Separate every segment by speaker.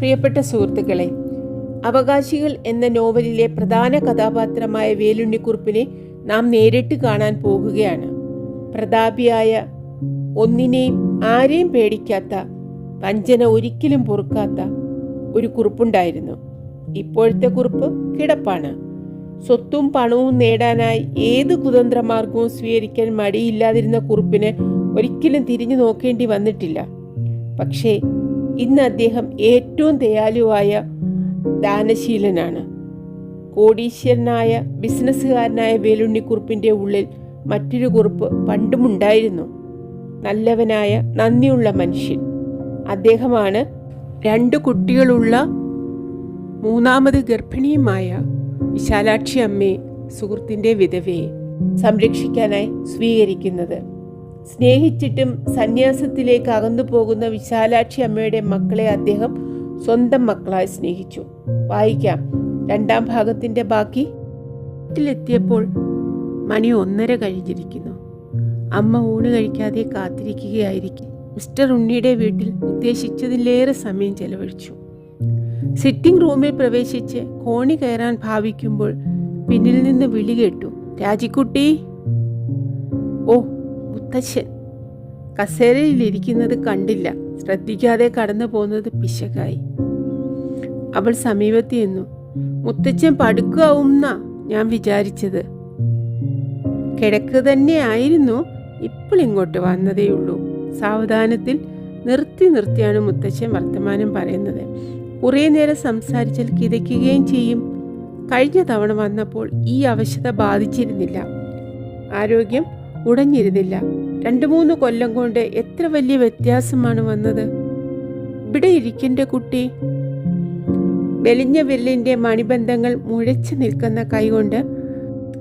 Speaker 1: പ്രിയപ്പെട്ട സുഹൃത്തുക്കളെ അവകാശികൾ എന്ന നോവലിലെ പ്രധാന കഥാപാത്രമായ വേലുണ്ണിക്കുറുപ്പിനെ നാം നേരിട്ട് കാണാൻ പോകുകയാണ്. പ്രതാപിയായ ഒന്നിനെയും ആരെയും പേടിക്കാത്ത വഞ്ചന ഒരിക്കലും പൊറുക്കാത്ത ഒരു കുറിപ്പുണ്ടായിരുന്നു. ഇപ്പോഴത്തെ കുറിപ്പ് കിടപ്പാണ്. സ്വത്തും പണവും നേടാനായി ഏത് കുതന്ത്രമാർഗവും സ്വീകരിക്കാൻ മടിയില്ലാതിരുന്ന കുറിപ്പിന് ഒരിക്കലും തിരിഞ്ഞു നോക്കേണ്ടി വന്നിട്ടില്ല. പക്ഷേ ഇന്ന് അദ്ദേഹം ഏറ്റവും ദയാലുവായ ദാനശീലനാണ്. കോടീശ്വരനായ ബിസിനസ്സുകാരനായ വേലുണ്ണിക്കുറുപ്പിന്റെ ഉള്ളിൽ മറ്റൊരു കുറിപ്പ് പണ്ടുമുണ്ടായിരുന്നു. നല്ലവനായ നന്ദിയുള്ള മനുഷ്യൻ. അദ്ദേഹമാണ് രണ്ട് കുട്ടികളുള്ള മൂന്നാമത് ഗർഭിണിയുമായ വിശാലാക്ഷി അമ്മയെ സുഹൃത്തിന്റെ വിധവയെ സംരക്ഷിക്കാനായി സ്വീകരിക്കുന്നത്. സ്നേഹിച്ചിട്ടും സന്യാസത്തിലേക്ക് അകന്നു പോകുന്ന വിശാലാക്ഷി അമ്മയുടെ മക്കളെ അദ്ദേഹം സ്വന്തം മക്കളായി സ്നേഹിച്ചു. വായിക്കാം. രണ്ടാം ഭാഗത്തിന്റെ ബാക്കി. വീട്ടിലെത്തിയപ്പോൾ മണി ഒന്നര കഴിഞ്ഞിരിക്കുന്നു. അമ്മ ഊണ് കഴിക്കാതെ കാത്തിരിക്കുകയായിരിക്കും. മിസ്റ്റർ ഉണ്ണിയുടെ വീട്ടിൽ ഉദ്ദേശിച്ചതിലേറെ സമയം ചെലവഴിച്ചു. സിറ്റിംഗ് റൂമിൽ പ്രവേശിച്ച് കോണി കയറാൻ ഭാവിക്കുമ്പോൾ പിന്നിൽ നിന്ന് വിളി കേട്ടു. രാജിക്കുട്ടി? ഓ മുത്തശ്ശൻ കസേരയിലിരിക്കുന്നത് കണ്ടില്ല. ശ്രദ്ധിക്കാതെ കടന്നു പോകുന്നത് പിശകായി. അവൾ സമീപത്ത് എന്നു മുത്തച്ഛൻ പടുക്കാവുന്ന ഞാൻ വിചാരിച്ചത്. കിടക്ക് തന്നെ ആയിരുന്നു. ഇപ്പോൾ ഇങ്ങോട്ട് വന്നതേയുള്ളൂ. സാവധാനത്തിൽ നിർത്തി നിർത്തിയാണ് മുത്തച്ഛൻ വർത്തമാനം പറയുന്നത്. കുറേ നേരം സംസാരിച്ചാൽ കിതയ്ക്കുകയും ചെയ്യും. കഴിഞ്ഞ തവണ വന്നപ്പോൾ ഈ അവശത ബാധിച്ചിരുന്നില്ല. ആരോഗ്യം ഉടഞ്ഞിരുന്നില്ല. രണ്ടു മൂന്ന് കൊല്ലം കൊണ്ട് എത്ര വലിയ വ്യത്യാസമാണ് വന്നത്. ഇവിടെ ഇരിക്കന്റെ കുട്ടി. വെലിഞ്ഞ വിരലിന്റെ മണിബന്ധങ്ങൾ മുഴച്ചു നിൽക്കുന്ന കൈകൊണ്ട്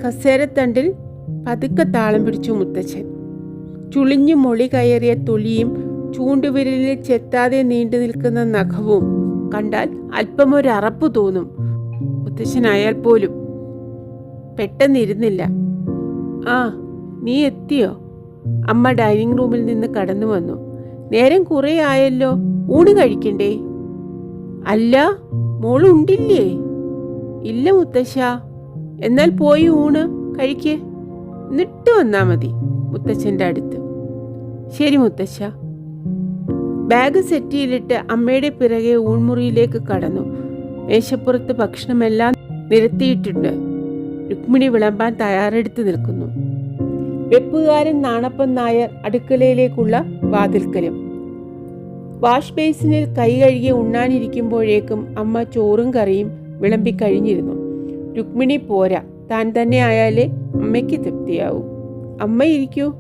Speaker 1: കസേരത്തണ്ടിൽ പതുക്കെ താളം പിടിച്ചു മുത്തച്ഛൻ. ചുളിഞ്ഞു മൊളി കയറിയ തൊലിയും ചൂണ്ടുവിരലിൽ ചെത്താതെ നീണ്ടു നിൽക്കുന്ന നഖവും കണ്ടാൽ അല്പം ഒരു അറപ്പ് തോന്നും. മുത്തശ്ശനായാൽ പോലും പെട്ടെന്നിരുന്നില്ല. ആ നീ എത്തിയോ? അമ്മ ഡൈനിങ് റൂമിൽ നിന്ന് കടന്നു വന്നു. നേരം കുറേ ആയല്ലോ ഊണ് കഴിക്കണ്ടേ? അല്ല മോളുണ്ടില്ലേ ഇല്ല മുത്തശ്ശ. എന്നാൽ പോയി ഊണ് കഴിക്കേ. എന്നിട്ട് വന്നാ മതി മുത്തച്ഛന്റെ അടുത്ത്. ശരി മുത്തശ്ശ. ബാഗ് സെറ്റിയിലിട്ട് അമ്മയുടെ പിറകെ ഊൺമുറിയിലേക്ക് കടന്നു. മേശപ്പുറത്ത് ഭക്ഷണമെല്ലാം നിരത്തിയിട്ടുണ്ട്. രുക്മിണി വിളമ്പാൻ തയ്യാറെടുത്ത് നിൽക്കുന്നു. വെപ്പുകാരൻ നാണപ്പൻ നായർ അടുക്കളയിലേക്കുള്ള വാതിൽക്കലും. വാഷ് ബേസിനിൽ കൈ കഴുകി ഉണ്ണാനിരിക്കുമ്പോഴേക്കും അമ്മ ചോറും കറിയും വിളമ്പി കഴിഞ്ഞിരുന്നു രുക്മിണി പോരാ താൻ തന്നെ ആയാലേ അമ്മയ്ക്ക് തൃപ്തിയാവൂ. അമ്മ ഇരിക്കൂ.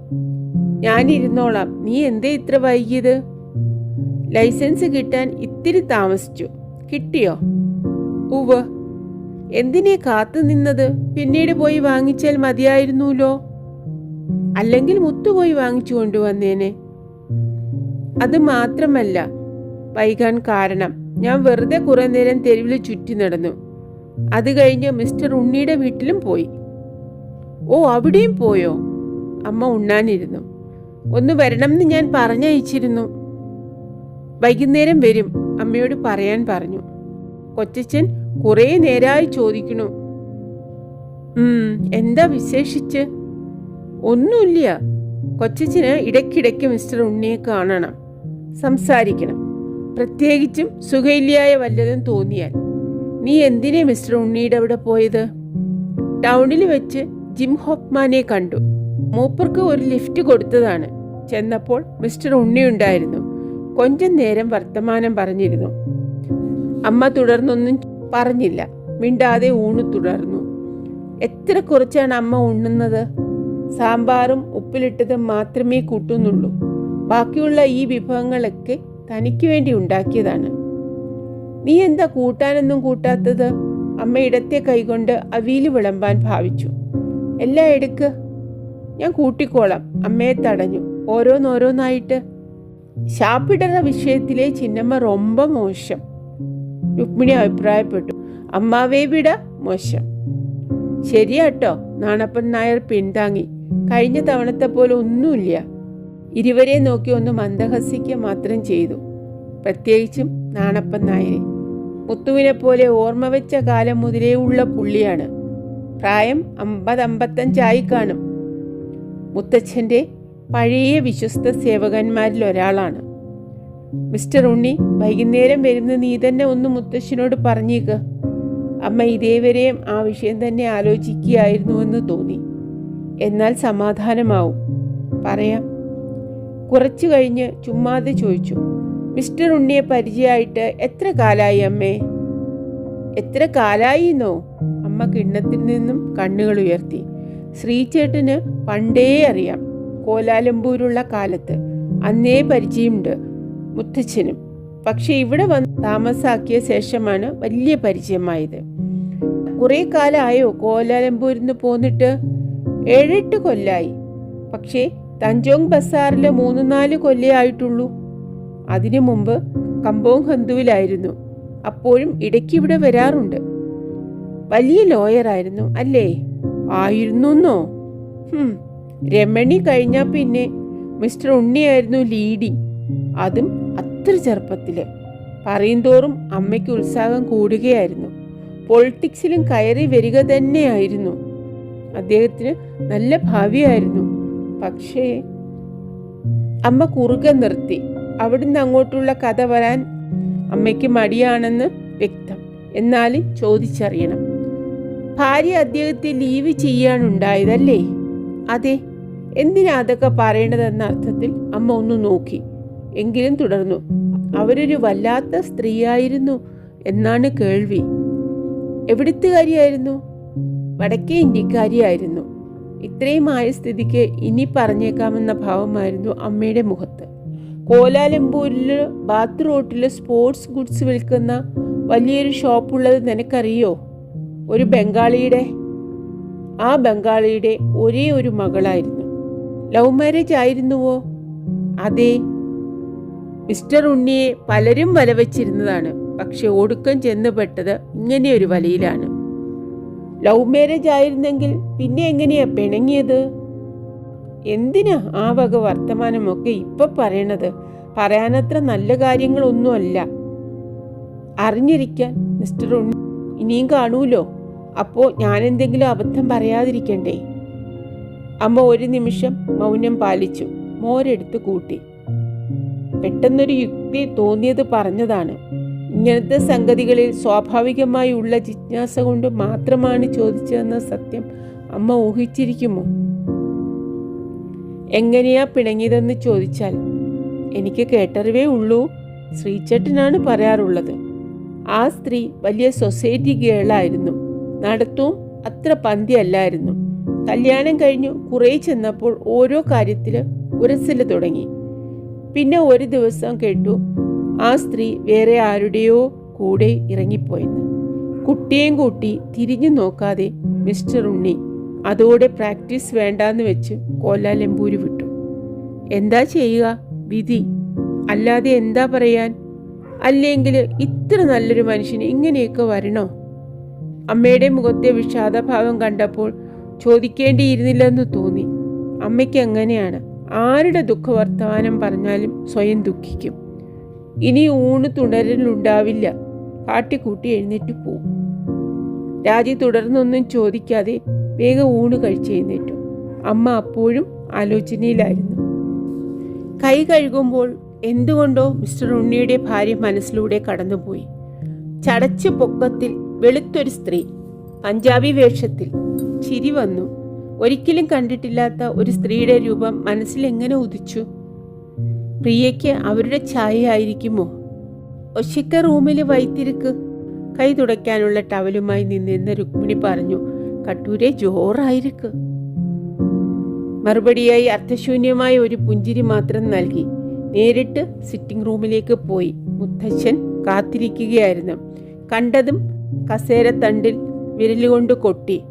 Speaker 1: ഞാനിരുന്നോളാം. നീ എന്തേ ഇത്ര വൈകിയത്? ലൈസൻസ് കിട്ടാൻ ഇത്തിരി താമസിച്ചു. കിട്ടിയോ? ഉവ് എന്തിനെ കാത്തു നിന്നത് പിന്നീട് പോയി വാങ്ങിച്ചാൽ മതിയായിരുന്നൂലോ? അല്ലെങ്കിൽ മുത്തുപോയി വാങ്ങിച്ചു കൊണ്ടുവന്നേനെ. അത് മാത്രമല്ല വൈകാൻ കാരണം. ഞാൻ വെറുതെ കുറെ നേരം തെരുവിൽ ചുറ്റി നടന്നു. അത് കഴിഞ്ഞ് മിസ്റ്റർ ഉണ്ണിയുടെ വീട്ടിലും പോയി. ഓ അവിടെയും പോയോ? അമ്മ ഉണ്ണാനിരുന്നു. ഒന്ന് വരണം എന്ന് ഞാൻ പറഞ്ഞയച്ചിരുന്നു. വൈകുന്നേരം വരും അമ്മയോട് പറയാൻ പറഞ്ഞു. കൊച്ചച്ഛൻ കുറേ നേരായി ചോദിക്കണു എന്താ വിശേഷിച്ച്? ഒന്നുമില്ല. കൊച്ചച്ചിന് ഇടയ്ക്കിടയ്ക്ക് മിസ്റ്റർ ഉണ്ണിയെ കാണണം. സംസാരിക്കണം. പ്രത്യേകിച്ചും സുഖയില്ലായ വല്ലതും തോന്നിയാൽ. നീ എന്തിനെ മിസ്റ്റർ ഉണ്ണിയുടെ അവിടെ പോയത്? ടൗണിൽ വെച്ച് ജിം ഹോപ്മാനെ കണ്ടു. മൂപ്പർക്ക് ഒരു ലിഫ്റ്റ് കൊടുത്തതാണ്. ചെന്നപ്പോൾ മിസ്റ്റർ ഉണ്ണി ഉണ്ടായിരുന്നു. കൊഞ്ചം നേരം വർത്തമാനം പറഞ്ഞിരുന്നു. അമ്മ തുടർന്നൊന്നും പറഞ്ഞില്ല. മിണ്ടാതെ ഊണ് തുടർന്നു. എത്ര കുറച്ചാണ് അമ്മ ഉണ്ണുന്നത്? സാമ്പാറും ഉപ്പിലിട്ടതും മാത്രമേ കൂട്ടുന്നുള്ളൂ. ബാക്കിയുള്ള ഈ വിഭവങ്ങളൊക്കെ തനിക്ക് വേണ്ടി ഉണ്ടാക്കിയതാണ്. നീ എന്താ കൂട്ടാനൊന്നും കൂട്ടാത്തത്? അമ്മ ഇടത്തെ കൈകൊണ്ട് അവിയിൽ വിളമ്പാൻ ഭാവിച്ചു. എല്ലാം എടുക്ക്. ഞാൻ കൂട്ടിക്കോളാം. അമ്മയെ തടഞ്ഞു. ഓരോന്നോരോന്നായിട്ട്. ശാപ്പിടറ വിഷയത്തിലെ ചിന്നമ്മ റൊമ്പ മോശം. രുക്മിണി അഭിപ്രായപ്പെട്ടു. അമ്മാവേ വിട മോശം. ശരിയാട്ടോ. നാണപ്പൻ നായർ പിന്താങ്ങി കഴിഞ്ഞ തവണത്തെ പോലെ ഒന്നുമില്ല. ഇരുവരെ നോക്കി ഒന്ന് മന്ദഹസിക്കുക മാത്രം ചെയ്തു. പ്രത്യേകിച്ചും നാണപ്പൻ നായരെ. മുത്തുവിനെ പോലെ ഓർമ്മ വെച്ച കാലം മുതലേ ഉള്ള പുള്ളിയാണ്. പ്രായം അമ്പത് അമ്പത്തഞ്ചായി കാണും. മുത്തച്ഛന്റെ പഴയ വിശ്വസ്ത സേവകന്മാരിൽ ഒരാളാണ്. മിസ്റ്റർ ഉണ്ണി വൈകുന്നേരം വരുന്ന നീ തന്നെ ഒന്ന് മുത്തശ്ശനോട് പറഞ്ഞേക്ക്. അമ്മ ഇതേവരെയും ആ വിഷയം തന്നെ ആലോചിക്കുകയായിരുന്നുവെന്ന് തോന്നി. എന്നാൽ സമാധാനമാവും. പറയാം. കുറച്ചു കഴിഞ്ഞ് ചുമ്മാതെ ചോദിച്ചു മിസ്റ്റർ ഉണ്ണിയെ പരിചയമായിട്ട് എത്ര കാലായി അമ്മേ? എത്ര കാലായിന്നോ അമ്മ കിണ്ണത്തിൽ നിന്നും കണ്ണുകൾ ഉയർത്തി. ശ്രീചേട്ടന് പണ്ടേ അറിയാം കോലാലംപൂരുള്ള കാലത്ത് അന്നേ പരിചയമുണ്ട് മുത്തച്ഛനും. പക്ഷെ ഇവിടെ വന്ന് താമസാക്കിയ ശേഷമാണ് വലിയ പരിചയമായത്. കുറേ കാലമായോ കോലാലംപൂരിൽ നിന്ന് പോന്നിട്ട്? ഏഴെട്ട് കൊല്ലായി. പക്ഷേ തഞ്ചോങ് ബസാറിൽ മൂന്ന് നാല് കൊല്ലേ ആയിട്ടുള്ളൂ. അതിനു മുമ്പ് കമ്പോങ് ഹന്തുവിലായിരുന്നു. അപ്പോഴും ഇടയ്ക്ക് ഇവിടെ വരാറുണ്ട്. വലിയ ലോയറായിരുന്നു അല്ലേ? ആയിരുന്നോ ഹും രമണി കഴിഞ്ഞാൽ പിന്നെ മിസ്റ്റർ ഉണ്ണിയായിരുന്നു ലീഡി. അതും അത്ര ചെറുപ്പത്തിൽ. പറയും തോറും അമ്മയ്ക്ക് ഉത്സാഹം കൂടുകയായിരുന്നു. പൊളിറ്റിക്സിലും കയറി വരിക തന്നെയായിരുന്നു. അദ്ദേഹത്തിന് നല്ല ഭാവിയായിരുന്നു. പക്ഷേ അമ്മ കുറുകെ നിർത്തി. അവിടുന്ന് അങ്ങോട്ടുള്ള കഥ വരാൻ അമ്മയ്ക്ക് മടിയാണെന്ന് വ്യക്തം. എന്നാലും ചോദിച്ചറിയണം. ഭാര്യ അദ്ദേഹത്തെ ലീവ് ചെയ്യാനുണ്ടായതല്ലേ? അതെ. എന്തിനാ അതൊക്കെ പറയേണ്ടതെന്ന അർത്ഥത്തിൽ അമ്മ ഒന്ന് നോക്കി. എങ്കിലും തുടർന്നു. അവരൊരു വല്ലാത്ത സ്ത്രീയായിരുന്നു എന്നാണ് കേൾവി. എവിടുത്തുകാരിയായിരുന്നു? വടക്കേ ഇന്ത്യക്കാരിയായിരുന്നു. ഇത്രയും ആയ സ്ഥിതിക്ക് ഇനി പറഞ്ഞേക്കാമെന്ന ഭാവമായിരുന്നു അമ്മയുടെ മുഖത്ത്. കോലാലംപൂരിൽ ബാത്ത് റോട്ടിൽ സ്പോർട്സ് ഗുഡ്സ് വിൽക്കുന്ന വലിയൊരു ഷോപ്പുള്ളത് നിനക്കറിയോ? ഒരു ബംഗാളിയുടെ. ആ ബംഗാളിയുടെ ഒരേ ഒരു മകളായിരുന്നു. ലവ് മാരേജ് ആയിരുന്നുവോ? അതെ. മിസ്റ്റർ ഉണ്ണിയെ പലരും വലവച്ചിരുന്നതാണ്. പക്ഷെ ഒടുക്കം ചെന്നുപെട്ടത് ഇങ്ങനെയൊരു വലയിലാണ്. ലവ് മാരേജ് ആയിരുന്നെങ്കിൽ പിന്നെ എങ്ങനെയാ പിണങ്ങിയത്? എന്തിനാ ആ വക വർത്തമാനമൊക്കെ ഇപ്പൊ പറയണത്? പറയാനത്ര നല്ല കാര്യങ്ങളൊന്നുമല്ല. അറിഞ്ഞിരിക്കാൻ മിസ്റ്റർ ഉണ്ണി ഇനിയും കാണൂലോ? അപ്പോ ഞാൻ എന്തെങ്കിലും അബദ്ധം പറയാതിരിക്കണ്ടേ? അമ്മ ഒരു നിമിഷം മൗനം പാലിച്ചു മോരെടുത്ത് കൂട്ടി. പെട്ടെന്നൊരു യുക്തി തോന്നിയത് പറഞ്ഞതാണ്. ഇങ്ങനത്തെ സംഗതികളിൽ സ്വാഭാവികമായി ഉള്ള ജിജ്ഞാസ കൊണ്ട് മാത്രമാണ് ചോദിച്ചതെന്ന സത്യം അമ്മ ഊഹിച്ചിരിക്കുമോ? എങ്ങനെയാ പിണങ്ങിയതെന്ന് ചോദിച്ചാൽ എനിക്ക് കേട്ടറിവേ ഉള്ളൂ ശ്രീചേട്ടനാണ് പറയാറുള്ളത്. ആ സ്ത്രീ വലിയ സൊസൈറ്റി ഗേളായിരുന്നു. നടത്തവും അത്ര പന്തിയല്ലായിരുന്നു. കല്യാണം കഴിഞ്ഞു കുറേ ചെന്നപ്പോൾ ഓരോ കാര്യത്തിൽ ഉരസൽ തുടങ്ങി. പിന്നെ ഒരു ദിവസം കേട്ടു ആ സ്ത്രീ വേറെ ആരുടെയോ കൂടെ ഇറങ്ങിപ്പോയെന്ന്. കുട്ടിയെയും കൂട്ടി തിരിഞ്ഞു നോക്കാതെ മിസ്റ്റർ ഉണ്ണി അതോടെ പ്രാക്ടീസ് വേണ്ടാന്ന് വെച്ച് കോലാലംപൂര് വിട്ടു. എന്താ ചെയ്യുക? വിധി. അല്ലാതെ എന്താ പറയാൻ? അല്ലെങ്കിൽ ഇത്ര നല്ലൊരു മനുഷ്യന് ഇങ്ങനെയൊക്കെ വരണോ? അമ്മയുടെ മുഖത്തെ വിഷാദഭാവം കണ്ടപ്പോൾ ചോദിക്കേണ്ടിയിരുന്നില്ലെന്ന് തോന്നി. അമ്മയ്ക്ക് എങ്ങനെയാണ് ആരുടെ ദുഃഖവർത്തമാനം പറഞ്ഞാലും സ്വയം ദുഃഖിക്കും. ഇനി ഊണ് തുടരലുണ്ടാവില്ല. കാട്ടിക്കൂട്ടി എഴുന്നേറ്റ് പോകും രാജി തുടർന്നൊന്നും ചോദിക്കാതെ വേഗം ഊണ് കഴിച്ചെഴുന്നേറ്റു അമ്മ അപ്പോഴും ആലോചനയിലായിരുന്നു. കൈ കഴുകുമ്പോൾ എന്തുകൊണ്ടോ മിസ്റ്റർ ഉണ്ണിയുടെ ഭാര്യ മനസ്സിലൂടെ കടന്നുപോയി. ചടച്ച പൊക്കത്തിൽ വെളുത്തൊരു സ്ത്രീ പഞ്ചാബി വേഷത്തിൽ ചിരി വന്നു. ഒരിക്കലും കണ്ടിട്ടില്ലാത്ത ഒരു സ്ത്രീയുടെ രൂപം മനസ്സിൽ എങ്ങനെ ഉദിച്ചു? പ്രിയയ്ക്ക് അവരുടെ ഛായയായിരിക്കുമോ? ഒശിക്ക റൂമിൽ വൈത്തിരിക്ക്. കൈ തുടയ്ക്കാനുള്ള ടവലുമായി നിന്നിരുന്ന രുക്മിണി പറഞ്ഞു കട്ടൂരെ ജോറായിരിക്ക്. മറുപടിയായി അർത്ഥശൂന്യമായ ഒരു പുഞ്ചിരി മാത്രം നൽകി. നേരിട്ട് സിറ്റിംഗ് റൂമിലേക്ക് പോയി. മുത്തച്ഛൻ കാത്തിരിക്കുകയായിരുന്നു. കണ്ടതും കസേര തണ്ടിൽ വിരലുകൊണ്ട് കൊട്ടി.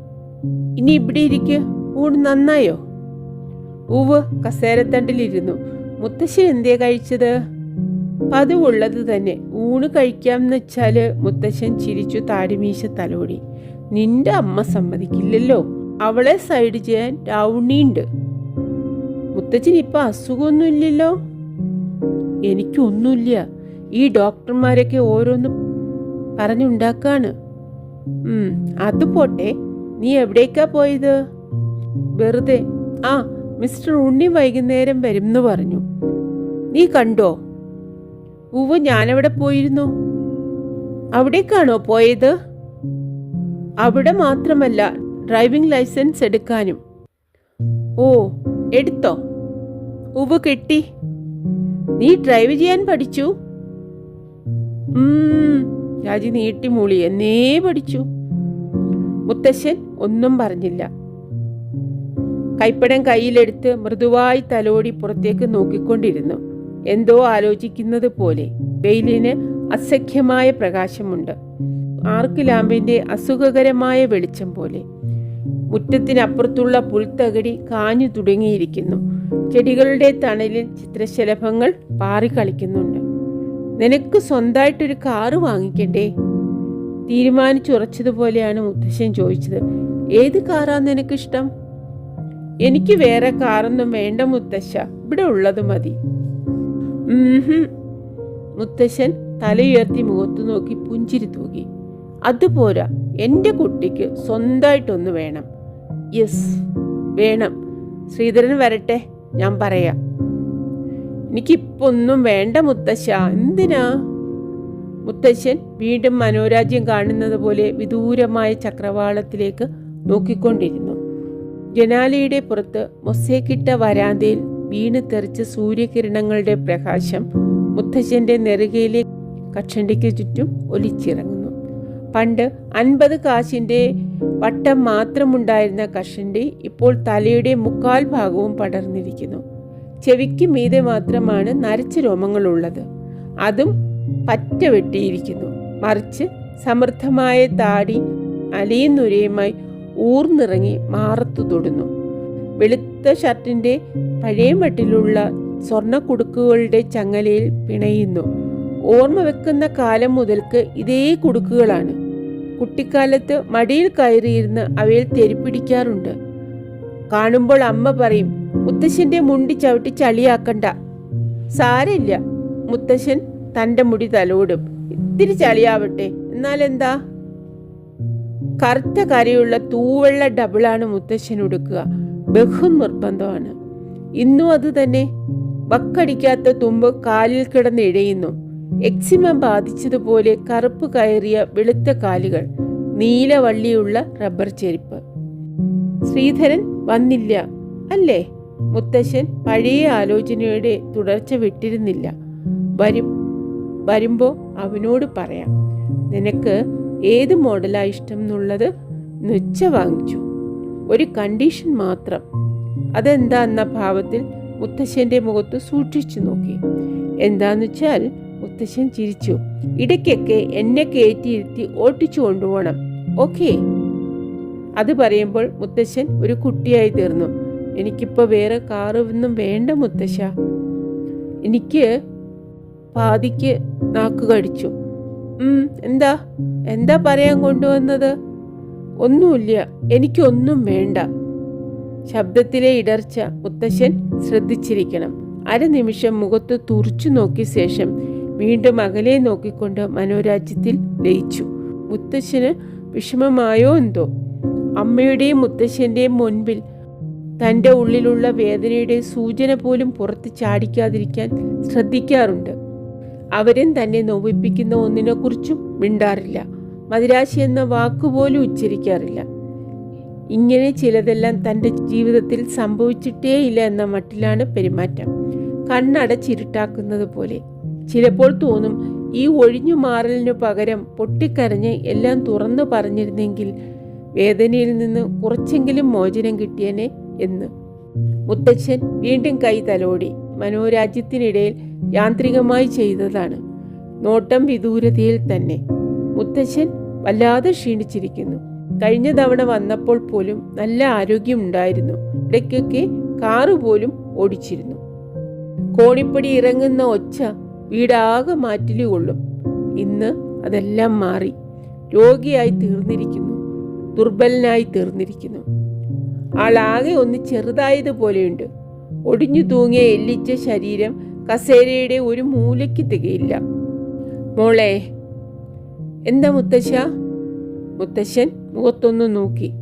Speaker 1: ഇനി ഇവിടെ ഇരിക്കൂ. ഊണ് നന്നായോ? ഉവ് കസേരത്തണ്ടിലിരുന്നു. മുത്തശ്ശൻ എന്തേ കഴിച്ചത്? പതിവുള്ളത് തന്നെ. ഊണ് കഴിക്കാമെന്ന് വെച്ചാൽ മുത്തശ്ശൻ ചിരിച്ചു താടിമീശ തലോടി. നിന്റെ അമ്മ സമ്മതിക്കില്ലല്ലോ. അവളെ സൈഡ് ചെയ്യാൻ ടൗണിയുണ്ട്. മുത്തച്ഛൻ ഇപ്പൊ അസുഖമൊന്നുമില്ലല്ലോ? എനിക്കൊന്നുമില്ല. ഈ ഡോക്ടർമാരൊക്കെ ഓരോന്ന് പറഞ്ഞുണ്ടാക്കാണ്. അത് പോട്ടെ. നീ എവിടേക്കാ പോയത്? വെറുതെ. ആ മിസ്റ്റർ ഉണ്ണി വൈകുന്നേരം വരും എന്ന് പറഞ്ഞു. നീ കണ്ടോ? ഉവ്വ് ഞാനവിടെ പോയിരുന്നു. അവിടേക്കാണോ പോയത്? അവിടെ മാത്രമല്ല ഡ്രൈവിംഗ് ലൈസൻസ് എടുക്കാനും. ഓ എടുത്തോ. ഉവ് കെട്ടി. നീ ഡ്രൈവ് ചെയ്യാൻ പഠിച്ചു? രാജി നീട്ടി മൂളി എന്നേ പഠിച്ചു. മുത്തശ്ശൻ ഒന്നും പറഞ്ഞില്ല. കൈപ്പടം കയ്യിലെടുത്ത് മൃദുവായി തലോടി പുറത്തേക്ക് നോക്കിക്കൊണ്ടിരുന്നു. എന്തോ ആലോചിക്കുന്നത് പോലെ വെയിലിന് അസഖ്യമായ പ്രകാശമുണ്ട്. ആർക്ക് ലാമ്പിന്റെ അസുഖകരമായ വെളിച്ചം പോലെ. മുറ്റത്തിനപ്പുറത്തുള്ള പുൽത്തകടി കാഞ്ഞു തുടങ്ങിയിരിക്കുന്നു. ചെടികളുടെ തണലിൽ ചിത്രശലഭങ്ങൾ പാറിക്കളിക്കുന്നുണ്ട് നിനക്ക് സ്വന്തമായിട്ടൊരു കാറ് വാങ്ങിക്കണ്ടേ? തീരുമാനിച്ചുറച്ചതുപോലെയാണ് മുത്തശ്ശൻ ചോദിച്ചത്. ഏത് കാറാ നിനക്കിഷ്ടം? എനിക്ക് വേറെ കാറൊന്നും വേണ്ട മുത്തശ്ശ. ഇവിടെ ഉള്ളത് മതി. മുത്തശ്ശൻ തലയുയർത്തി മുഖത്തു നോക്കി പുഞ്ചിരി തൂകി. അതുപോരാ എന്റെ കുട്ടിക്ക് സ്വന്തമായിട്ടൊന്ന് വേണം. യെസ് വേണം. ശ്രീധരൻ വരട്ടെ ഞാൻ പറയാം. എനിക്കിപ്പോ ഒന്നും വേണ്ട മുത്തശ്ശ എന്തിനാ? മുത്തശ്ശൻ വീണ്ടും മനോരാജ്യം കാണുന്നത് പോലെ വിദൂരമായ ചക്രവാളത്തിലേക്ക് നോക്കിക്കൊണ്ടിരുന്നു. ജനാലയുടെ പുറത്ത് മൊസേക്കിട്ട വരാന്തയിൽ വീണ് തെറിച്ച സൂര്യകിരണങ്ങളുടെ പ്രകാശം മുത്തശ്ശന്റെ നെറുകയിലെ കക്ഷണ്ടിക്ക് ചുറ്റും ഒലിച്ചിറങ്ങുന്നു. പണ്ട് അൻപത് കാശിന്റെ വട്ടം മാത്രമുണ്ടായിരുന്ന കഷണ്ടി ഇപ്പോൾ തലയുടെ മുക്കാൽ ഭാഗവും പടർന്നിരിക്കുന്നു. ചെവിക്ക് മീതെ മാത്രമാണ് നരച്ച രോമങ്ങളുള്ളത്. അതും പറ്റ വെട്ടിയിരിക്കുന്നു. മറിച്ച് സമൃദ്ധമായ താടി അലയുന്നുരയുമായി ഊർന്നിറങ്ങി മാറത്തു തൊടുന്നു വെളുത്ത ഷർട്ടിന്റെ പഴയ മട്ടിലുള്ള സ്വർണക്കുടുക്കുകളുടെ ചങ്ങലയിൽ പിണയുന്നു. ഓർമ്മ വെക്കുന്ന കാലം മുതൽക്ക് ഇതേ കുടുക്കുകളാണ്. കുട്ടിക്കാലത്ത് മടിയിൽ കയറിയിരുന്ന് അവയിൽ തെരിപ്പിടിക്കാറുണ്ട് കാണുമ്പോൾ അമ്മ പറയും മുത്തശ്ശന്റെ മുണ്ടി ചവിട്ടി ചളിയാക്കണ്ട. സാരമില്ല. മുത്തശ്ശൻ തന്റെ മുടി തലോടും. ഇത്തിരി ചളിയാവട്ടെ. എന്നാലെന്താ കറുത്ത കരയുള്ള തൂവെള്ള ഡബിളാണ് മുത്തശ്ശൻ ഉടുക്കുക. ബഹു നിർബന്ധമാണ്. ഇന്നും അത് തന്നെ. വക്കടിക്കാത്ത തുമ്പ് കാലിൽ കിടന്ന് ഇഴയുന്നു. എക്സിമം ബാധിച്ചതുപോലെ കറുപ്പ് കയറിയ വെളുത്ത കാലുകൾ നീലവള്ളിയുള്ള റബ്ബർ ചെരുപ്പ്. ശ്രീധരൻ വന്നില്ല അല്ലേ? മുത്തശ്ശൻ പഴയ ആലോചനയുടെ തുടർച്ച വിട്ടിരുന്നില്ല. വരും വരുമ്പോ അവനോട് പറയാം. നിനക്ക് ഏത് മോഡലാ ഇഷ്ടം എന്നുള്ളത് നിച്ച വാങ്ങിച്ചു ഒരു കണ്ടീഷൻ മാത്രം. അതെന്താ എന്ന ഭാവത്തിൽ മുത്തശ്ശന്റെ മുഖത്ത് സൂക്ഷിച്ചു നോക്കി. എന്താന്ന് വെച്ചാൽ മുത്തശ്ശൻ ചിരിച്ചു. ഇടയ്ക്കൊക്കെ എന്നെ കയറ്റിയിരുത്തി ഓട്ടിച്ചു കൊണ്ടുപോകണം. ഓക്കേ? അത് പറയുമ്പോൾ മുത്തശ്ശൻ ഒരു കുട്ടിയായി തീർന്നു. എനിക്കിപ്പോൾ വേറെ കാറ് ഒന്നും വേണ്ട മുത്തശ്ശ. എനിക്ക് പാതിക്ക് നാക്ക് കടിച്ചു. എന്താ? എന്താ പറയാൻ കൊണ്ടുവന്നത്? ഒന്നുമില്ല എനിക്കൊന്നും വേണ്ട. ശബ്ദത്തിലെ ഇടർച്ച മുത്തശ്ശൻ ശ്രദ്ധിച്ചിരിക്കണം. അരനിമിഷം മുഖത്ത് തുറച്ചു നോക്കിയ ശേഷം വീണ്ടും അകലെ നോക്കിക്കൊണ്ട് മനോരാജ്യത്തിൽ ലയിച്ചു. മുത്തശ്ശന് വിഷമമായോ എന്തോ? അമ്മയുടെയും മുത്തശ്ശന്റെയും മുൻപിൽ തന്റെ ഉള്ളിലുള്ള വേദനയുടെ സൂചന പോലും പുറത്ത് ചാടിക്കാതിരിക്കാൻ ശ്രദ്ധിക്കാറുണ്ട്. അവരും തന്നെ നോവിപ്പിക്കുന്ന ഒന്നിനെക്കുറിച്ചും മിണ്ടാറില്ല. മദിരാശി എന്ന വാക്കുപോലും ഉച്ചരിക്കാറില്ല. ഇങ്ങനെ ചിലതെല്ലാം തന്റെ ജീവിതത്തിൽ സംഭവിച്ചിട്ടേയില്ല എന്ന മട്ടിലാണ് പെരുമാറ്റം. കണ്ണടച്ചിരുട്ടാക്കുന്നത് പോലെ. ചിലപ്പോൾ തോന്നും ഈ ഒഴിഞ്ഞു മാറലിനു പകരം പൊട്ടിക്കരഞ്ഞ് എല്ലാം തുറന്നു പറഞ്ഞിരുന്നെങ്കിൽ വേദനയിൽ നിന്ന് കുറച്ചെങ്കിലും മോചനം കിട്ടിയനെ എന്ന്. മുത്തച്ഛൻ വീണ്ടും കൈ തലോടി. മനോരാജ്യത്തിനിടയിൽ യാന്ത്രികമായി ചെയ്തതാണ്. നോട്ടം വിദൂരതയിൽ തന്നെ. മുത്തച്ഛൻ വല്ലാതെ ക്ഷീണിച്ചിരിക്കുന്നു. കഴിഞ്ഞ തവണ വന്നപ്പോൾ പോലും നല്ല ആരോഗ്യമുണ്ടായിരുന്നു ഇടയ്ക്കൊക്കെ കാറു പോലും ഓടിച്ചിരുന്നു. കോണിപ്പടി ഇറങ്ങുന്ന ഒച്ച വീടാകെ മാറ്റിലു കൊള്ളും ഇന്ന് അതെല്ലാം മാറി. രോഗിയായി തീർന്നിരിക്കുന്നു. ദുർബലനായി തീർന്നിരിക്കുന്നു. ആളാകെ ഒന്ന് ചെറുതായതുപോലെയുണ്ട് ഒടിഞ്ഞു തൂങ്ങിയ എല്ലിച്ച ശരീരം കസേരയുടെ ഒരു മൂലയ്ക്ക് തികയില്ല. മോളെ എന്താ മുത്തശ്ശ? മുത്തശ്ശൻ മുഖത്തൊന്നു നോക്കി.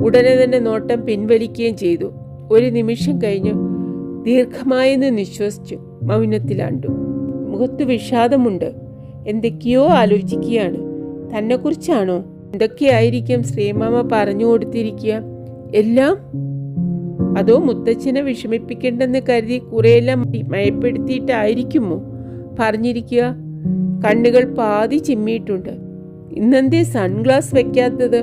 Speaker 1: ഉടനെ തന്നെ നോട്ടം പിൻവലിക്കുകയും ചെയ്തു. ഒരു നിമിഷം കഴിഞ്ഞു ദീർഘമായെന്ന് നിശ്വസിച്ചു മൗനത്തിലാണ്ടു. മുഖത്ത് വിഷാദമുണ്ട്. എന്തൊക്കെയോ ആലോചിക്കുകയാണ്. തന്നെക്കുറിച്ചാണോ? എന്തൊക്കെയായിരിക്കും ശ്രീമാമ പറഞ്ഞു കൊടുത്തിരിക്കുക? എല്ലാം? അതോ മുത്തച്ഛനെ വിഷമിപ്പിക്കേണ്ടെന്ന് കരുതി കുറെയെല്ലാം മയപ്പെടുത്തിയിട്ടായിരിക്കുമോ പറഞ്ഞിരിക്കുക? കണ്ണുകൾ പാതി ചിമ്മിയിട്ടുണ്ട്. ഇന്നെന്തേ സൺഗ്ലാസ് വയ്ക്കാത്തത്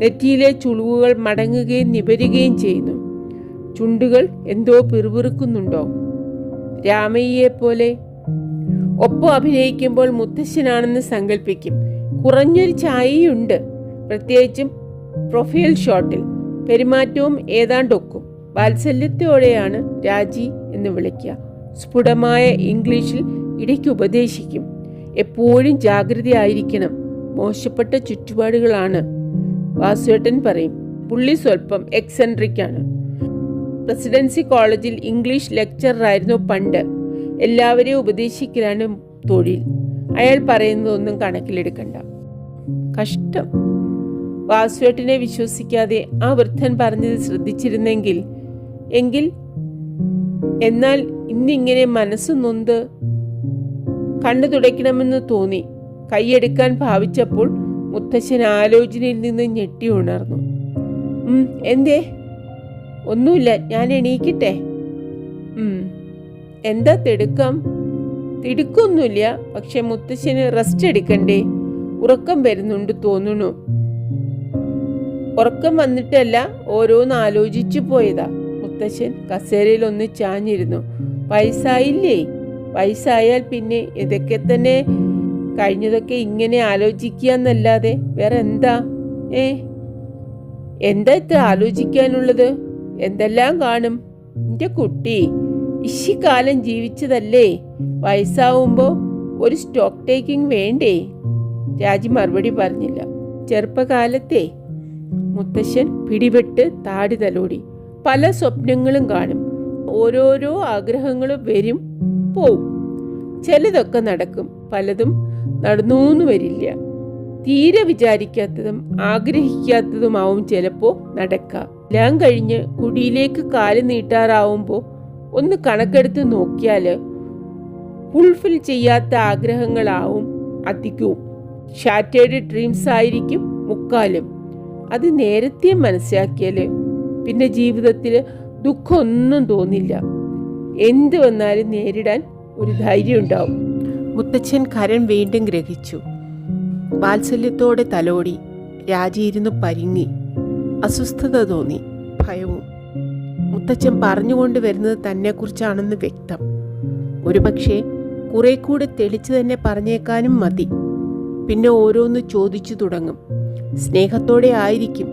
Speaker 1: നെറ്റിയിലെ ചുളിവുകൾ മടങ്ങുകയും നിവരുകയും ചെയ്യുന്നു. ചുണ്ടുകൾ എന്തോ പിറുപിറുക്കുന്നുണ്ടോ? രാമയ്യെ പോലെ ഒപ്പം അഭിനയിക്കുമ്പോൾ മുത്തശ്ശനാണെന്ന് സങ്കല്പിക്കും കുറഞ്ഞൊരു ചായയുണ്ട്. പ്രത്യേകിച്ചും പ്രൊഫൈൽ ഷോട്ടിൽ. പെരുമാറ്റവും ഏതാണ്ടൊക്കും. വാത്സല്യത്തോടെയാണ് രാജി എന്ന് വിളിക്കുക. സ്ഫുടമായ ഇംഗ്ലീഷിൽ ഇടയ്ക്ക് ഉപദേശിക്കും. എപ്പോഴും ജാഗ്രതയായിരിക്കണം. മോശപ്പെട്ട ചുറ്റുപാടുകളാണ്. വാസുവേട്ടൻ പറയും പുള്ളി സ്വല്പം എക്സെൻട്രിക് ആണ്. പ്രസിഡൻസി കോളേജിൽ ഇംഗ്ലീഷ് ലെക്ചറായിരുന്നു പണ്ട്. എല്ലാവരെയും ഉപദേശിക്കലാണ് തൊഴിൽ. അയാൾ പറയുന്നതൊന്നും കണക്കിലെടുക്കണ്ട. കഷ്ടം. വാസുവേട്ടനെ വിശ്വസിക്കാതെ ആ വൃദ്ധൻ പറഞ്ഞത് ശ്രദ്ധിച്ചിരുന്നെങ്കിൽ എങ്കിൽ എന്നാൽ ഇന്നിങ്ങനെ മനസ്സ് നൊന്ത് കണ്ണു തുടയ്ക്കണമെന്ന് തോന്നി. കൈയെടുക്കാൻ ഭാവിച്ചപ്പോൾ മുത്തശ്ശൻ ആലോചനയിൽ നിന്ന് ഞെട്ടി ഉണർന്നു. ഉം എന്തേ? ഒന്നുമില്ല ഞാൻ എണീക്കട്ടെ. ഉം എന്താ തിടുക്കം? തിടുക്കൊന്നുമില്ല പക്ഷെ മുത്തശ്ശന് റെസ്റ്റ് എടുക്കണ്ടേ? ഉറക്കം വരുന്നുണ്ട് തോന്നുന്നു. ഉറക്കം വന്നിട്ടല്ല ഓരോന്ന് ആലോചിച്ചു പോയതാ. മുത്തശ്ശൻ കസേരയിൽ ഒന്ന് ചാഞ്ഞിരുന്നു. വയസ്സായില്ലേ? വയസ്സായാൽ പിന്നെ ഇതൊക്കെ തന്നെ കഴിഞ്ഞതൊക്കെ ഇങ്ങനെ ആലോചിക്കുക എന്നല്ലാതെ വേറെ എന്താ? ഏ? എന്താ ഇത്ര ആലോചിക്കാനുള്ളത്? എന്തെല്ലാം കാണും? എന്റെ കുട്ടി ഇശിക്കാലം ജീവിച്ചതല്ലേ? വയസ്സാവുമ്പോൾ ഒരു സ്റ്റോക്ക് ടേക്കിംഗ് വേണ്ടേ? രാജി മറുപടി പറഞ്ഞില്ല. ചെറുപ്പകാലത്തെ മുത്തശ്ശൻ പിടിപെട്ട് താടി തലോടി. പല സ്വപ്നങ്ങളും കാണും. ഓരോരോ ആഗ്രഹങ്ങളും വരും പോവും. ചിലതൊക്കെ നടക്കും. പലതും നടന്നൂന്ന് വരില്ല. തീരെ വിചാരിക്കാത്തതും ആഗ്രഹിക്കാത്തതുമാവും ചിലപ്പോ നടക്കാം. എല്ലാം കഴിഞ്ഞ് കുടിയിലേക്ക് കാൽ നീട്ടാറാവുമ്പോൾ ഒന്ന് കണക്കെടുത്ത് നോക്കിയാൽ ഫുൾഫിൽ ചെയ്യാത്ത ആഗ്രഹങ്ങളാവും അധികവും. ഷാറ്റേഡ് ഡ്രീംസ് ആയിരിക്കും മുക്കാലും. അത് നേരത്തെ മനസ്സിലാക്കിയാൽ പിന്നെ ജീവിതത്തിൽ ദുഃഖമൊന്നും തോന്നില്ല. എന്ത് വന്നാലും നേരിടാൻ ഒരു ധൈര്യം ഉണ്ടാവും മുത്തച്ഛൻ കരൺ വീണ്ടും ഗ്രഹിച്ചു. വാത്സല്യത്തോടെ തലോടി രാജിയിരുന്നു പരിങ്ങി. അസ്വസ്ഥത തോന്നി ഭയവും. മുത്തച്ഛൻ പറഞ്ഞുകൊണ്ട് വരുന്നത് തന്നെക്കുറിച്ചാണെന്ന് വ്യക്തം. ഒരുപക്ഷെ കുറെ കൂടെ തെളിച്ചു തന്നെ പറഞ്ഞേക്കാനും മതി. പിന്നെ ഓരോന്ന് ചോദിച്ചു തുടങ്ങും. സ്നേഹത്തോടെ ആയിരിക്കും.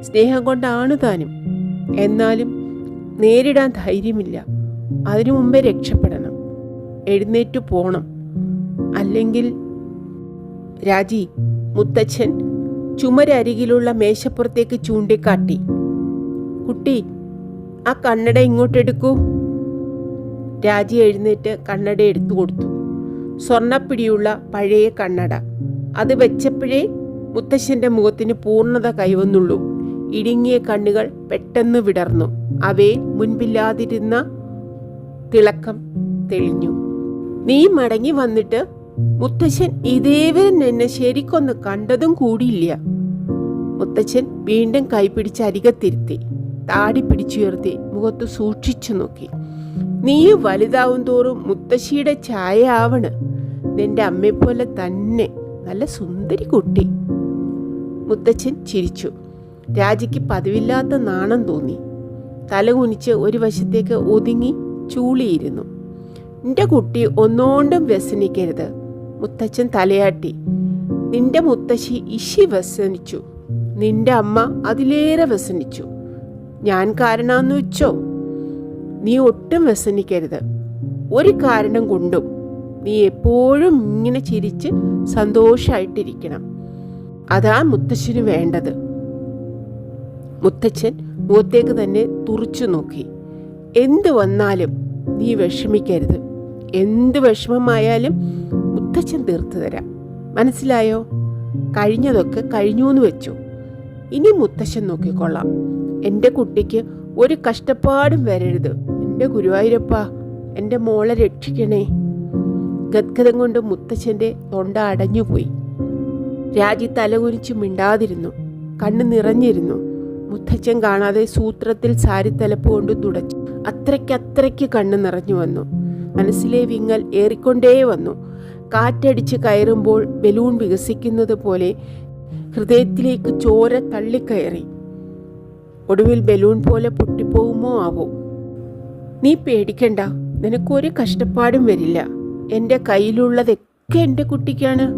Speaker 1: സ്നേഹം കൊണ്ടാണ് താനും. എന്നാലും നേരിടാൻ ധൈര്യമില്ല. അതിനു മുമ്പേ രക്ഷപ്പെടണം. എഴുന്നേറ്റു പോണം. അല്ലെങ്കിൽ രാജി മുത്തച്ഛൻ ചുമരരികിലുള്ള മേശപ്പുറത്തേക്ക് ചൂണ്ടിക്കാട്ടി. കുട്ടി ആ കണ്ണട ഇങ്ങോട്ടെടുക്കൂ രാജി എഴുന്നേറ്റ് കണ്ണട എടുത്തു കൊടുത്തു. സ്വർണപ്പിടിയുള്ള പഴയ കണ്ണട. അത് വെച്ചപ്പോഴേ മുത്തശ്ശന്റെ മുഖത്തിന് പൂർണത കൈവന്നുള്ളൂ. ഇടുങ്ങിയ കണ്ണുകൾ പെട്ടെന്ന് വിടർന്നു. അവയിൽ മുൻപില്ലാതിരുന്ന തിളക്കം തെളിഞ്ഞു. നീ മടങ്ങി വന്നിട്ട് മുത്തശ്ശൻ ഇതേവരും എന്നെ ശരിക്കൊന്ന് കണ്ടതും കൂടിയില്ല. മുത്തച്ഛൻ വീണ്ടും കൈപിടിച്ച് അരികത്തിരുത്തി താടി പിടിച്ചുയർത്തി മുഖത്ത് സൂക്ഷിച്ചു നോക്കി. നീ വലുതാവും തോറും മുത്തശ്ശിയുടെ ചായ ആവണ് നിന്റെ അമ്മയെപ്പോലെ തന്നെ നല്ല സുന്ദരി കുട്ടി. മുത്തച്ഛൻ ചിരിച്ചു. രാജിക്ക് പതിവില്ലാത്ത നാണം തോന്നി. തല കുനിച്ച് ഒരു വശത്തേക്ക് ഒതുങ്ങി ചൂളിയിരുന്നു. എന്റെ കുട്ടി ഒന്നുകൊണ്ടും വ്യസനിക്കരുത്. മുത്തച്ഛൻ തലയാട്ടി. നിന്റെ മുത്തശ്ശി ഇശി വ്യസനിച്ചു. നിന്റെ അമ്മ അതിലേറെ വ്യസനിച്ചു. ഞാൻ കാരണമെന്ന് വെച്ചോ? നീ ഒട്ടും വ്യസനിക്കരുത്. ഒരു കാരണം കൊണ്ടും നീ എപ്പോഴും ഇങ്ങനെ ചിരിച്ച് സന്തോഷമായിട്ടിരിക്കണം അതാ മുത്തശ്ശന് വേണ്ടത്. മുത്തച്ഛൻ മുഖത്തേക്ക് തന്നെ തുറച്ചു നോക്കി. എന്ത് വന്നാലും നീ വിഷമിക്കരുത്. എന്ത് വിഷമമായാലും മുത്തച്ഛൻ തീർത്തു തരാം. മനസ്സിലായോ? കഴിഞ്ഞതൊക്കെ കഴിഞ്ഞു എന്ന് വെച്ചു. ഇനി മുത്തശ്ശൻ നോക്കിക്കൊള്ളാം. എന്റെ കുട്ടിക്ക് ഒരു കഷ്ടപ്പാടും വരരുത്. എന്റെ ഗുരുവായൂരപ്പ എന്റെ മോളെ രക്ഷിക്കണേ. ഗദ്ഗതം കൊണ്ട് മുത്തച്ഛന്റെ തൊണ്ട അടഞ്ഞുപോയി. രാജി തലകുനിച്ച് മിണ്ടാതിരുന്നു. കണ്ണ് നിറഞ്ഞിരുന്നു. മുത്തച്ഛൻ കാണാതെ സൂത്രത്തിൽ സാരി തലപ്പ് കൊണ്ട് തുടച്ചു. അത്രയ്ക്ക് അത്രയ്ക്ക് കണ്ണ് നിറഞ്ഞു വന്നു. മനസ്സിലെ വിങ്ങൽ ഏറിക്കൊണ്ടേ വന്നു. കാറ്റടിച്ച് കയറുമ്പോൾ ബലൂൺ വികസിക്കുന്നത് പോലെ ഹൃദയത്തിലേക്ക് ചോര തള്ളിക്കയറി. ഒടുവിൽ ബലൂൺ പോലെ പൊട്ടിപ്പോകുമോ ആവോ? നീ പേടിക്കണ്ട നിനക്കൊരു കഷ്ടപ്പാടും വരില്ല. എന്റെ കയ്യിലുള്ളതൊക്കെ എന്റെ കുട്ടിക്കാണ്.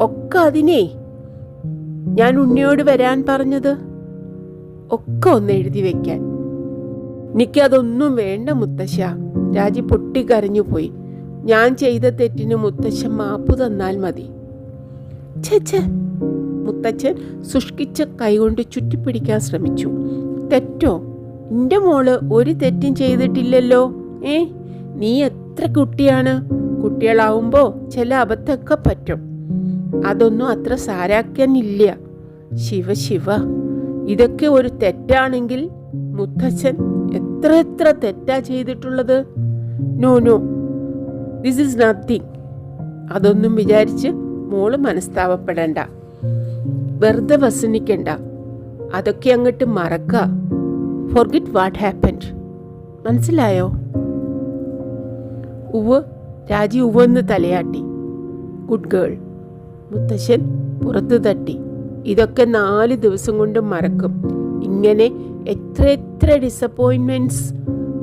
Speaker 1: ഒക്കെ അതിനേ. ഞാൻ ഉണ്ണിയോട് വരാൻ പറഞ്ഞത്? ഒക്കെ ഒന്ന് എഴുതി വെക്കാൻ. എനിക്കതൊന്നും വേണ്ട മുത്തശ്ശ. രാജി പൊട്ടിക്കരഞ്ഞു പോയി ഞാൻ ചെയ്ത തെറ്റിന് മുത്തച്ഛൻ മാപ്പ് തന്നാൽ മതി. ഛെ. മുത്തച്ഛൻ ശുഷ്കിച്ച കൈകൊണ്ട് ചുറ്റിപ്പിടിക്കാൻ ശ്രമിച്ചു. തെറ്റോ? നിന്റെ മോൾ ഒരു തെറ്റും ചെയ്തിട്ടില്ലല്ലോ. ഏ? നീ എത്ര കുട്ടിയാണ്? കുട്ടികളാവുമ്പോ ചില അബദ്ധമൊക്കെ പറ്റും. അതൊന്നും അത്ര സാരാക്കാനില്ല ശിവ ശിവ. ഇതൊക്കെ ഒരു തെറ്റാണെങ്കിൽ മുത്തച്ഛൻ എത്ര എത്ര തെറ്റാ ചെയ്തിട്ടുള്ളത്? No no. This is nothing അതൊന്നും വിചാരിച്ച് മോൾ മനസ്താവപ്പെടണ്ട. വെറുതെ വസനിക്കണ്ട. അതൊക്കെ അങ്ങോട്ട് മറക്ക. ഫോർഗിറ്റ് വാട്ട് ഹാപ്പൻഡ് മനസ്സിലായോ? ഉവ് രാജി ഉവെന്ന് തലയാട്ടി. ഗുഡ് ഗേൾ മുത്തശ്ശൻ പുറത്തു തട്ടി. ഇതൊക്കെ നാല് ദിവസം കൊണ്ട് മറക്കും. ഇങ്ങനെ എത്ര എത്ര ഡിസപ്പോയിൻമെന്റ്സ്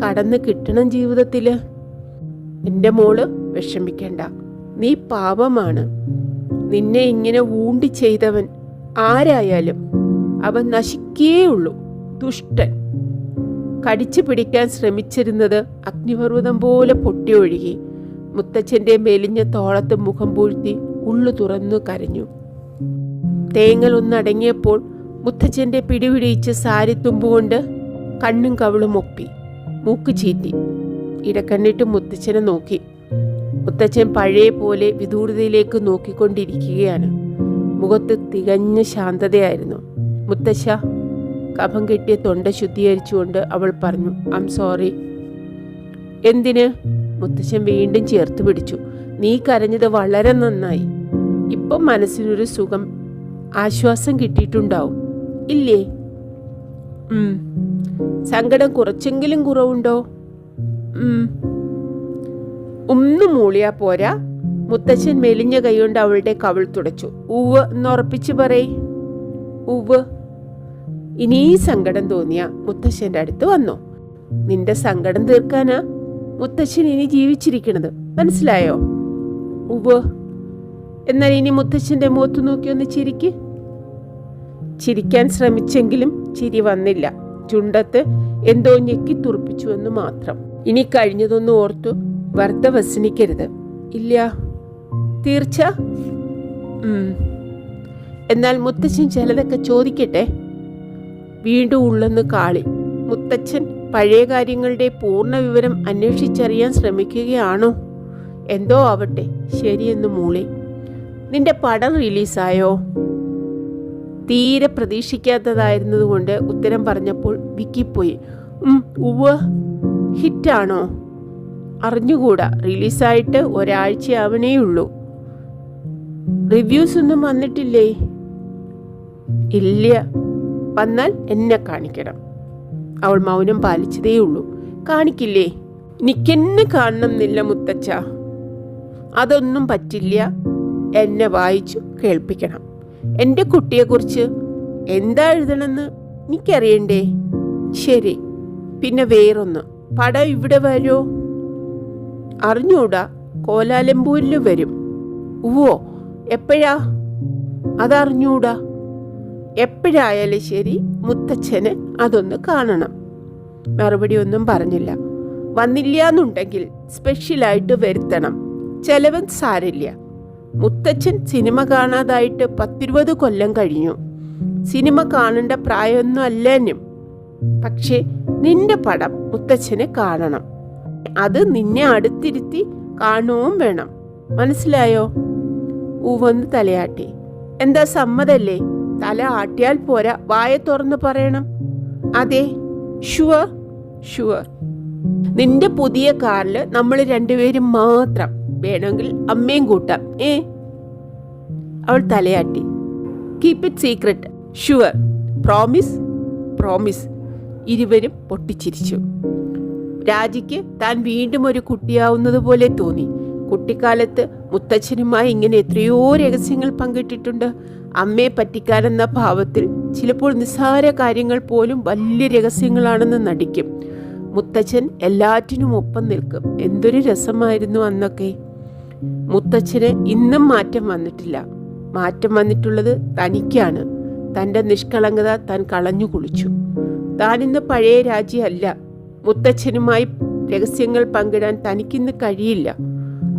Speaker 1: കടന്ന് കിട്ടണം ജീവിതത്തിൽ എന്റെ മോൾ വിഷമിക്കണ്ട. നീ പാപമാണ്. നിന്നെ ഇങ്ങനെ ഊണ്ടി ചെയ്തവൻ ആരായാലും അവൻ നശിക്കേയുള്ളൂ. ദുഷ്ടൻ. കടിച്ചു പിടിക്കാൻ ശ്രമിച്ചിരുന്നത് അഗ്നിപർവതം പോലെ പൊട്ടിയൊഴുകി മുത്തച്ഛന്റെ മെലിഞ്ഞ തോളത്ത് മുഖം പൂഴ്ത്തി ഉള്ളു തുറന്നു കരഞ്ഞു. തേങ്ങൽ ഒന്നടങ്ങിയപ്പോൾ മുത്തച്ഛന്റെ പിടിപിടിയിച്ച് സാരി തുമ്പുകൊണ്ട് കണ്ണും കവിളും ഒപ്പി. മൂക്ക് ചീറ്റി ഇടക്കണ്ണിട്ട് മുത്തച്ഛനെ നോക്കി. മുത്തച്ഛൻ പഴയ പോലെ വിദൂരതയിലേക്ക് നോക്കിക്കൊണ്ടിരിക്കുകയാണ്. മുഖത്ത് തികഞ്ഞ ശാന്തതയായിരുന്നു. മുത്തശ്ശ കഫം കെട്ടിയ തൊണ്ട ശുദ്ധീകരിച്ചുകൊണ്ട് അവൾ പറഞ്ഞു ഐം സോറി എന്തിന്? മുത്തശ്ശൻ വീണ്ടും ചേർത്ത് പിടിച്ചു. നീ കരഞ്ഞത് വളരെ നന്നായി. ഇപ്പം മനസ്സിനൊരു സുഖം ആശ്വാസം കിട്ടിയിട്ടുണ്ടാവും. ഇല്ലേ. സങ്കടം കുറച്ചെങ്കിലും കുറവുണ്ടോ. ഒന്ന് മൂളിയാ പോരാ. മുത്തച്ഛൻ മെലിഞ്ഞ കൈകൊണ്ട് അവളുടെ കവിൾ തുടച്ചു. ഉവ് എന്നുറപ്പിച്ച് പറയ്. ഉവ് ഇനി സങ്കടം തോന്നിയ മുത്തശ്ശന്റെ അടുത്ത് വന്നോ. നിന്റെ സങ്കടം തീർക്കാനാ മുത്തശ്ശൻ ഇനി ജീവിച്ചിരിക്കണത്. മനസ്സിലായോ? ഉവ് എന്നാൽ ഇനി മുത്തശ്ശന്റെ മുഖത്ത് നോക്കി ഒന്ന് ചിരിക്ക്. ചിരിക്കാൻ ശ്രമിച്ചെങ്കിലും ചിരി വന്നില്ല. ചുണ്ടത്ത് എന്തോ ഞെക്കി തുറപ്പിച്ചു എന്ന് മാത്രം. ഇനി കഴിഞ്ഞതൊന്നും ഓർത്തു വെറുതെ വസനിക്കരുത്. ഇല്ല. തീർച്ച? എന്നാൽ മുത്തച്ഛൻ ചിലതൊക്കെ ചോദിക്കട്ടെ? വീണ്ടും ഉള്ളെന്ന് കാളി മുത്തച്ഛൻ പഴയ കാര്യങ്ങളുടെ പൂർണ വിവരം അന്വേഷിച്ചറിയാൻ ശ്രമിക്കുകയാണോ? എന്തോ ആവട്ടെ. ശരിയെന്ന് മൂളി. നിന്റെ പടം റിലീസായോ? തീരെ പ്രതീക്ഷിക്കാത്തതായിരുന്നതുകൊണ്ട് ഉത്തരം പറഞ്ഞപ്പോൾ വിക്കിപ്പോയി. ഉം, ഉവ്വ്. ഹിറ്റാണോ? അറിഞ്ഞുകൂടാ. റിലീസായിട്ട് ഒരാഴ്ചയാവണേ ഉള്ളൂ റിവ്യൂസ് ഒന്നും വന്നിട്ടില്ലേ? ഇല്ല. വന്നാൽ എന്നെ കാണിക്കണം. അവൾ മൗനം പാലിച്ചതേ ഉള്ളൂ കാണിക്കില്ലേ? എനിക്കെന്നെ കാണണം എന്നില്ല മുത്തച്ഛ. അതൊന്നും പറ്റില്ല. എന്നെ വായിച്ചു കേൾപ്പിക്കണം. എന്റെ കുട്ടിയെക്കുറിച്ച് എന്താ എഴുതണമെന്ന് എനിക്കറിയണ്ടേ? ശരി പിന്നെ വേറൊന്ന്. പടം ഇവിടെ വരുമോ അറിഞ്ഞൂടാ കോലാലംപൂരിൽ വരും. ഉവോ എപ്പോഴാ? അതറിഞ്ഞൂടാ. എപ്പോഴായാലും ശരി മുത്തച്ഛന് അതൊന്ന് കാണണം. മറുപടി ഒന്നും പറഞ്ഞില്ല. വന്നില്ല എന്നുണ്ടെങ്കിൽ സ്പെഷ്യലായിട്ട് വരുത്തണം. ചെലവൻ സാരില്ല മുത്തച്ഛൻ സിനിമ കാണാതായിട്ട് പത്തിരുപത് കൊല്ലം കഴിഞ്ഞു. സിനിമ കാണേണ്ട പ്രായമൊന്നും അല്ലേനും. പക്ഷേ നിന്റെ പടം മുത്തച്ഛനെ കാണണം. അത് നിന്നെ അടുത്തിരുത്തി കാണുകയും വേണം. മനസ്സിലായോ? ഉവന്ന് തലയാട്ടി. എന്താ സമ്മതല്ലേ? തല ആട്ടിയാൽ പോരാ. വായ തുറന്ന് പറയണം. അതെ. ഷുവർ. ഷുവർ. നിന്റെ പുതിയ കാറിൽ നമ്മൾ രണ്ടുപേരും മാത്രം. വേണമെങ്കിൽ അമ്മയും കൂട്ടാം. ഏ? അവൾ തലയാട്ടി. Keep it secret sure promise promise ഇരുവരും പൊട്ടിച്ചിരിച്ചു. രാജിക്ക് താൻ വീണ്ടും ഒരു കുട്ടിയാവുന്നത് പോലെ തോന്നി. കുട്ടിക്കാലത്ത് മുത്തച്ഛനുമായി ഇങ്ങനെ എത്രയോ രഹസ്യങ്ങൾ പങ്കിട്ടിട്ടുണ്ട്. അമ്മയെ പറ്റിക്കാനെന്ന ഭാവത്തിൽ ചിലപ്പോൾ നിസ്സാര കാര്യങ്ങൾ പോലും വലിയ രഹസ്യങ്ങളാണെന്ന് നടിക്കും. മുത്തച്ഛൻ എല്ലാറ്റിനും ഒപ്പം നിൽക്കും. എന്തൊരു രസമായിരുന്നു അന്നൊക്കെ. മുത്തച്ഛന് ഇന്നും മാറ്റം വന്നിട്ടില്ല. മാറ്റം വന്നിട്ടുള്ളത് തനിക്കാണ്. തന്റെ നിഷ്കളങ്കത താൻ കളഞ്ഞു കുളിച്ചു. താൻ ഇന്ന് പഴയ രാജ്യമല്ല. മുത്തച്ഛനുമായി രഹസ്യങ്ങൾ പങ്കിടാൻ തനിക്കിന്ന് കഴിയില്ല.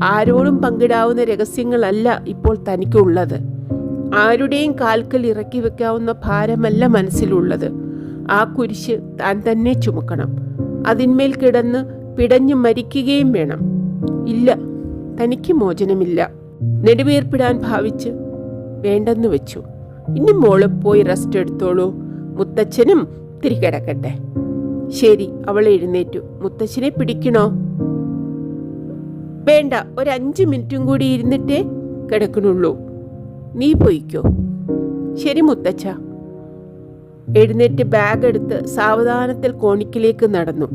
Speaker 1: ആരോടും പങ്കിടാവുന്ന രഹസ്യങ്ങളല്ല ഇപ്പോൾ തനിക്കുള്ളത്. ആരുടെയും കാൽക്കൽ ഇറക്കി വെക്കാവുന്ന ഭാരമല്ല മനസ്സിലുള്ളത്. ആ കുരിശ് താൻ തന്നെ ചുമക്കണം. അതിന്മേൽ കിടന്ന് പിടഞ്ഞു മരിക്കുകയും വേണം. ഇല്ല തനിക്ക് മോചനമില്ല. നെടുവീർപ്പിടാൻ ഭാവിച്ച് വേണ്ടെന്ന് വെച്ചു. ഇനി മോൾ പോയി റെസ്റ്റ് എടുത്തോളൂ. മുത്തച്ഛനും തിരികടക്കട്ടെ ശരി അവൾ എഴുന്നേറ്റു. മുത്തച്ഛനെ പിടിക്കണോ? വേണ്ട ഒരു അഞ്ച് മിനിറ്റും കൂടി ഇരുന്നിട്ടേ കിടക്കണുള്ളൂ. നീ പോയിക്കോ. ശരി മുത്തച്ഛ. എഴുന്നേറ്റ് ബാഗ് എടുത്ത് സാവധാനത്തിൽ കോണിക്കിലേക്ക് നടന്നു.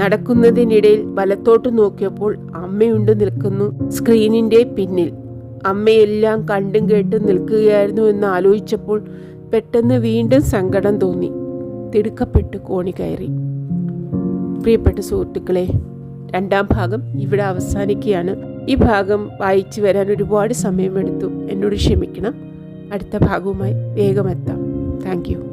Speaker 1: നടക്കുന്നതിനിടയിൽ വലത്തോട്ട് നോക്കിയപ്പോൾ അമ്മയുണ്ട് നിൽക്കുന്നു സ്ക്രീനിന്റെ പിന്നിൽ. അമ്മയെല്ലാം കണ്ടും കേട്ടും നിൽക്കുകയായിരുന്നു എന്ന് ആലോചിച്ചപ്പോൾ പെട്ടെന്ന് വീണ്ടും സങ്കടം തോന്നി. തിടുക്കപ്പെട്ട് കോണി കയറി. പ്രിയപ്പെട്ട സുഹൃത്തുക്കളെ രണ്ടാം ഭാഗം ഇവിടെ അവസാനിക്കുകയാണ്. ഈ ഭാഗം വായിച്ചു വരാൻ ഒരുപാട് സമയമെടുത്തു. എന്നോട് ക്ഷമിക്കണം. അടുത്ത ഭാഗവുമായി വേഗം എത്താം. താങ്ക്